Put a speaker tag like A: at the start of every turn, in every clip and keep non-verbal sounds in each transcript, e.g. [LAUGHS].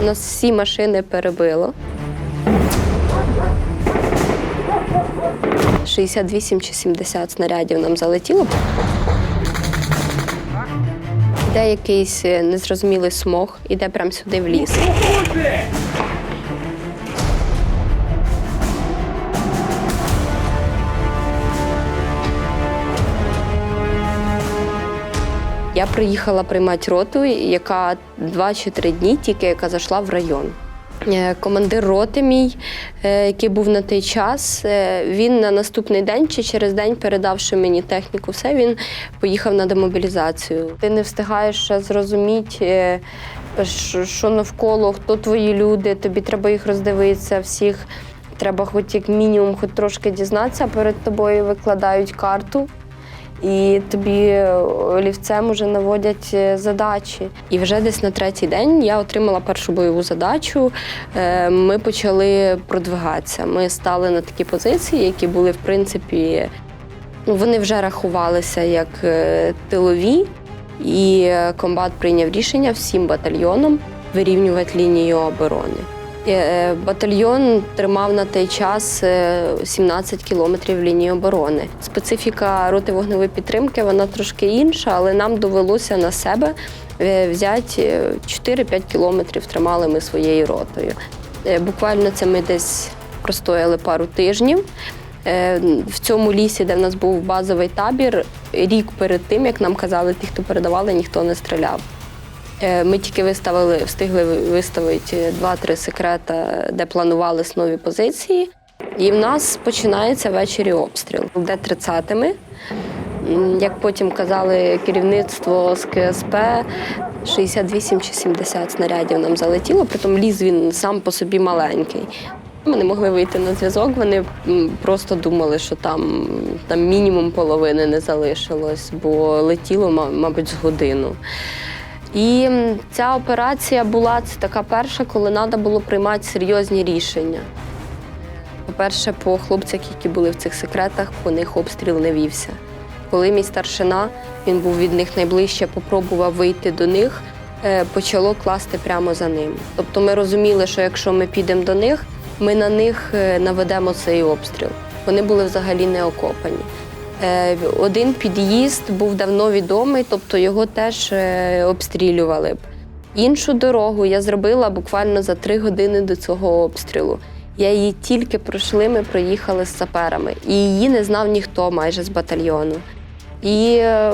A: У нас всі машини перебило. 68 чи 70 снарядів нам залетіло. Іде якийсь е, незрозумілий смог, іде прямо сюди в ліс. Я приїхала приймати роту, яка два чи три дні тільки яка зайшла в район. Е, Командир роти мій, е, який був на той час, е, він на наступний день чи через день, передавши мені техніку, все, він поїхав на демобілізацію. Ти не встигаєш ще зрозуміти, що навколо, хто твої люди, тобі треба їх роздивитися, всіх. Треба хоч як мінімум, хоч трошки дізнатися, перед тобою викладають карту. І тобі е, олівцем уже наводять е, задачі. І вже десь на третій день я отримала першу бойову задачу. Е, Ми почали продвигатися. Ми стали на такі позиції, які були, в принципі, ну, вони вже рахувалися як тилові. І комбат прийняв рішення всім батальйонам вирівнювати лінію оборони. Е, Батальйон тримав на той час е, 17 кілометрів лінії оборони. Специфіка роти вогневої підтримки вона трошки інша, але нам довелося на себе е, взяти е, 4-5 кілометрів тримали ми своєю ротою. Е, Буквально це ми десь простояли пару тижнів. Е, В цьому лісі, де в нас був базовий табір, рік перед тим, як нам казали, ті, хто передавали, ніхто не стріляв. Е, Ми тільки виставили, встигли виставити два-три секрета, де планувались нові позиції. І в нас починається ввечері обстріл. Де 30-ми. Як потім казали керівництво з КСП, 68 чи 70 снарядів нам залетіло, притом ліс він сам по собі маленький. Ми не могли вийти на зв'язок, вони просто думали, що там, там мінімум половини не залишилось, бо летіло, мабуть, з годину. І ця операція була це така перша, коли треба було приймати серйозні рішення. По-перше, по хлопцях, які були в цих секретах, по них обстріл не вівся. Коли мій старшина, він був від них найближче, попробував вийти до них, е, почало класти прямо за ним. Тобто ми розуміли, що якщо ми підемо до них, ми на них е, наведемо цей обстріл. Вони були взагалі не окопані. Е, Один під'їзд був давно відомий, тобто його теж е, обстрілювали б. Іншу дорогу я зробила буквально за три години до цього обстрілу. Я її тільки пройшли, ми проїхали з саперами. І її не знав ніхто майже з батальйону. І е,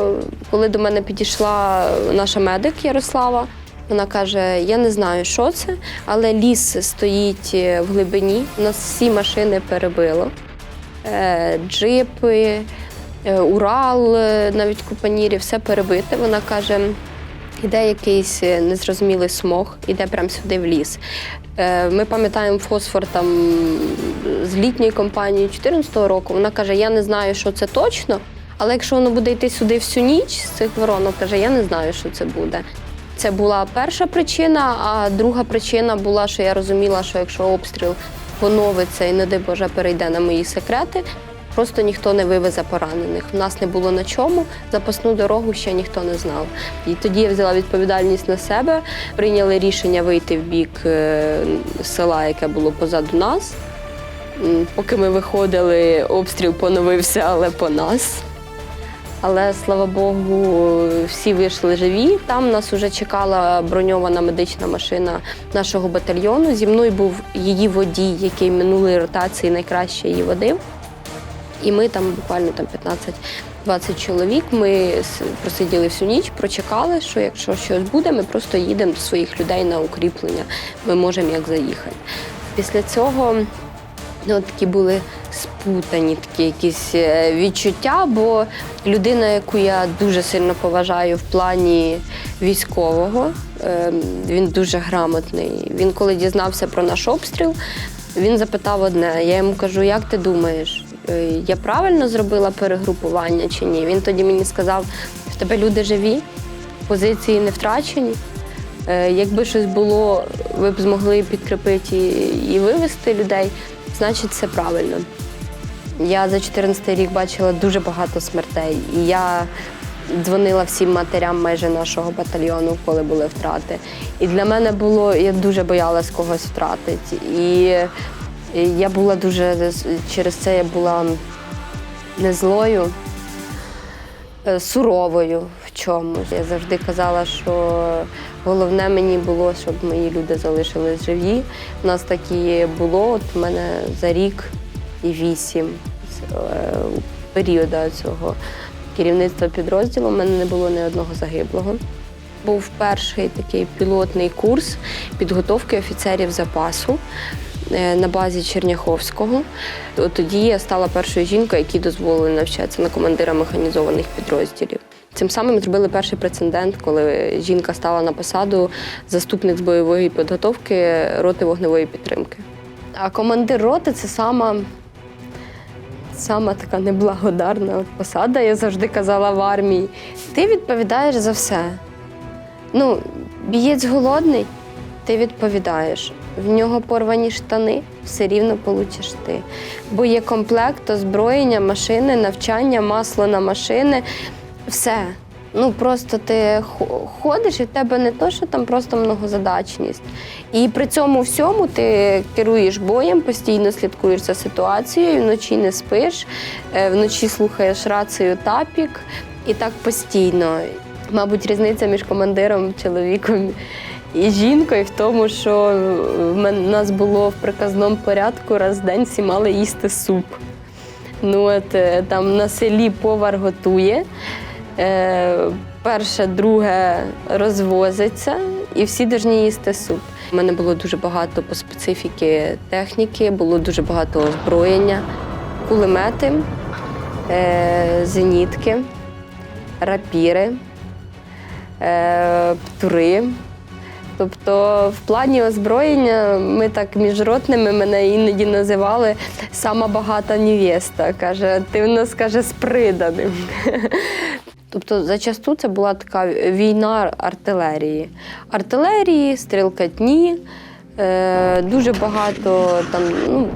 A: коли до мене підійшла наша медик Ярослава, вона каже: Я не знаю, що це, але ліс стоїть в глибині. Нас всі машини перебило. Джипи, Урал, е, навіть купанірі, все перебите. Вона каже: іде якийсь е, незрозумілий смог, іде прямо сюди в ліс. Е, Ми пам'ятаємо фосфор там з літньої компанії 2014 року. Вона каже: Я не знаю, що це точно, але якщо воно буде йти сюди всю ніч з цих воронок, каже, я не знаю, що це буде. Це була перша причина, а друга причина була, що я розуміла, що якщо обстріл поновиться і, не дай Боже, перейде на мої секрети, просто ніхто не вивезе поранених. У нас не було на чому, запасну дорогу ще ніхто не знав. І тоді я взяла відповідальність на себе, прийняли рішення вийти в бік е, села, яке було позаду нас. Поки ми виходили, обстріл поновився, але по нас. Але слава Богу, всі вийшли живі. Там нас вже чекала броньована медична машина нашого батальйону. Зі мною був її водій, який минулої ротації найкраще її водив. І ми там буквально там 15-20 чоловік. Ми просиділи всю ніч, прочекали, що якщо щось буде, ми просто їдемо до своїх людей на укріплення. Ми можемо як заїхати. Після цього ну, такі були спутані такі якісь е, відчуття, бо людина, яку я дуже сильно поважаю в плані військового, е, він дуже грамотний. Він, коли дізнався про наш обстріл, він запитав одне: я йому кажу, як ти думаєш, я правильно зробила перегрупування чи ні? Він тоді мені сказав, в тебе люди живі, позиції не втрачені. Е, Якби щось було, ви б змогли підкріпити і, вивезти людей, значить це правильно. Я за 14 рік бачила дуже багато смертей, і я дзвонила всім матерям майже нашого батальйону, коли були втрати. І для мене було, я дуже боялась когось втратити. І я була дуже через це я була не злою, е, суровою в чомусь. Я завжди казала, що головне мені було, щоб мої люди залишились живі. У нас так і було. От у мене за рік і вісім е, періоду цього керівництва підрозділу в мене не було ні одного загиблого. Був перший такий пілотний курс підготовки офіцерів запасу на базі Черняховського. От Тоді я стала першою жінкою, якій дозволили навчатися на командира механізованих підрозділів. Цим самим зробили перший прецедент, коли жінка стала на посаду заступник з бойової підготовки роти вогневої підтримки. А командир роти це сама сама така неблагодарна посада, я завжди казала в армії. Ти відповідаєш за все. Ну, бієць голодний, ти відповідаєш. В нього порвані штани, все рівно получиш ти. Бо є комплект, озброєння, машини, навчання, масло на машини, все. Ну просто ти ходиш, і в тебе не то, що там просто многозадачність. І при цьому всьому ти керуєш боєм, постійно слідкуєш за ситуацією, вночі не спиш, е, вночі слухаєш рацію тапік, і так постійно. Мабуть, різниця між командиром, чоловіком і жінкою в тому, що в нас було в приказному порядку раз в день всі мали їсти суп. Ну, от е, там на селі повар готує. Е, перше, друге розвозиться, і всі повинні їсти суп. У мене було дуже багато по специфіки техніки, було дуже багато озброєння, кулемети, е, зенітки, рапіри, е, птури. Тобто, в плані озброєння ми так міжродними мене іноді називали сама багата невеста. Каже, ти в нас каже з приданим. [LAUGHS] Тобто, зачасту це була така війна артилерії. Артилерії, стрілкатні, е, дуже багато там, ну,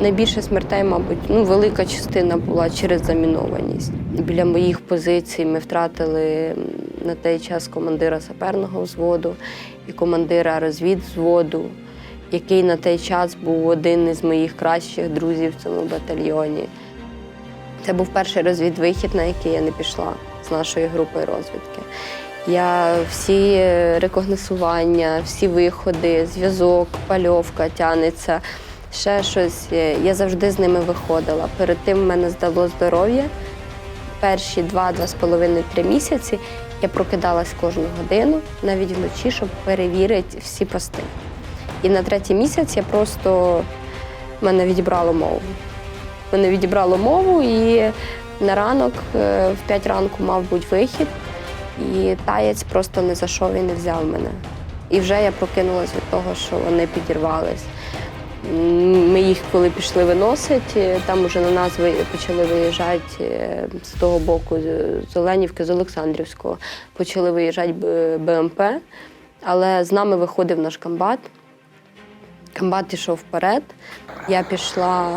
A: найбільше смертей, мабуть, ну, велика частина була через замінованість. Біля моїх позицій ми втратили на той час командира саперного взводу і командира розвідвзводу, який на той час був один із моїх кращих друзів в цьому батальйоні. Це був перший розвідвихід, на який я не пішла з нашою групою розвідки. Я всі е, рекогносування, всі виходи, зв'язок, пальовка тянеться, ще щось. е, Я завжди з ними виходила. Перед тим в мене здало здоров'я. Перші два-два з половиною три місяці я прокидалась кожну годину, навіть вночі, щоб перевірити всі пости. І на третій місяць я просто мене відібрало мову. Мене відібрало мову, і на ранок, е, в 5 ранку, мав бути вихід, і таєць просто не зайшов і не взяв мене. І вже я прокинулась від того, що вони підірвались. Ми їх, коли пішли виносити, там уже на нас почали виїжджати е, з того боку, з- Оленівки, з Олександрівського, почали виїжджати БМП, але з нами виходив наш комбат. Комбат пішов вперед. Я пішла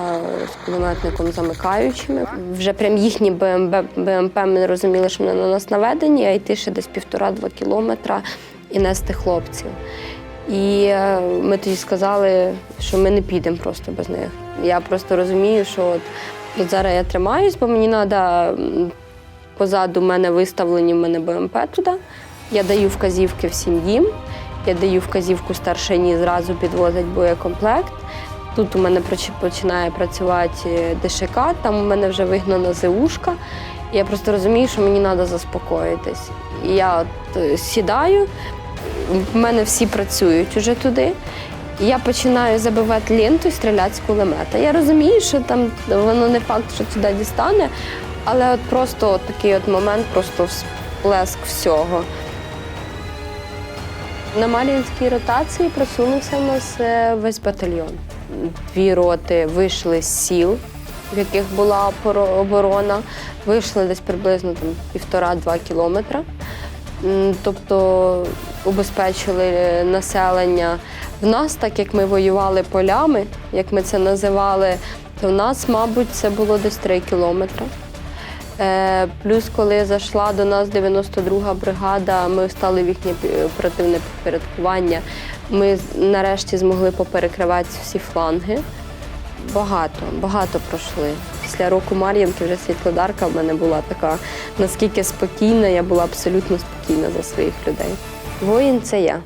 A: з кулеметником замикаючими. Вже прям їхні БМБ, БМП ми розуміли, що вони на нас наведені, а йти ще десь півтора-два кілометра і нести хлопців. І е, ми тоді сказали, що ми не підемо просто без них. Я просто розумію, що от, от зараз я тримаюсь, бо мені треба позаду мене виставлені в мене БМП туди. Я даю вказівки всім їм. Я даю вказівку старшині, зразу підвозить боєкомплект. Тут у мене починає працювати ДШК, там у мене вже вигнана ЗУшка. Я просто розумію, що мені треба заспокоїтись. Я от е, сідаю, в мене всі працюють уже туди. Я починаю забивати ленту і стріляти з кулемета. Я розумію, що там воно не факт, що туди дістане, але от просто от такий от момент, просто всплеск всього. На Мар'їнській ротації просунувся у нас е, весь батальйон. Дві роти вийшли з сіл, в яких була оборона, вийшли десь приблизно там, півтора-два кілометра. Тобто убезпечили населення. В нас, так як ми воювали полями, як ми це називали, то в нас, мабуть, це було десь три кілометри. Е, Плюс, коли зайшла до нас 92-га бригада, ми стали в їхнє оперативне підпорядкування. Ми нарешті змогли поперекривати всі фланги. Багато, багато пройшли. Після року Мар'їнки вже світлодарка в мене була така наскільки спокійна, я була абсолютно спокійна за своїх людей. Воїн це я.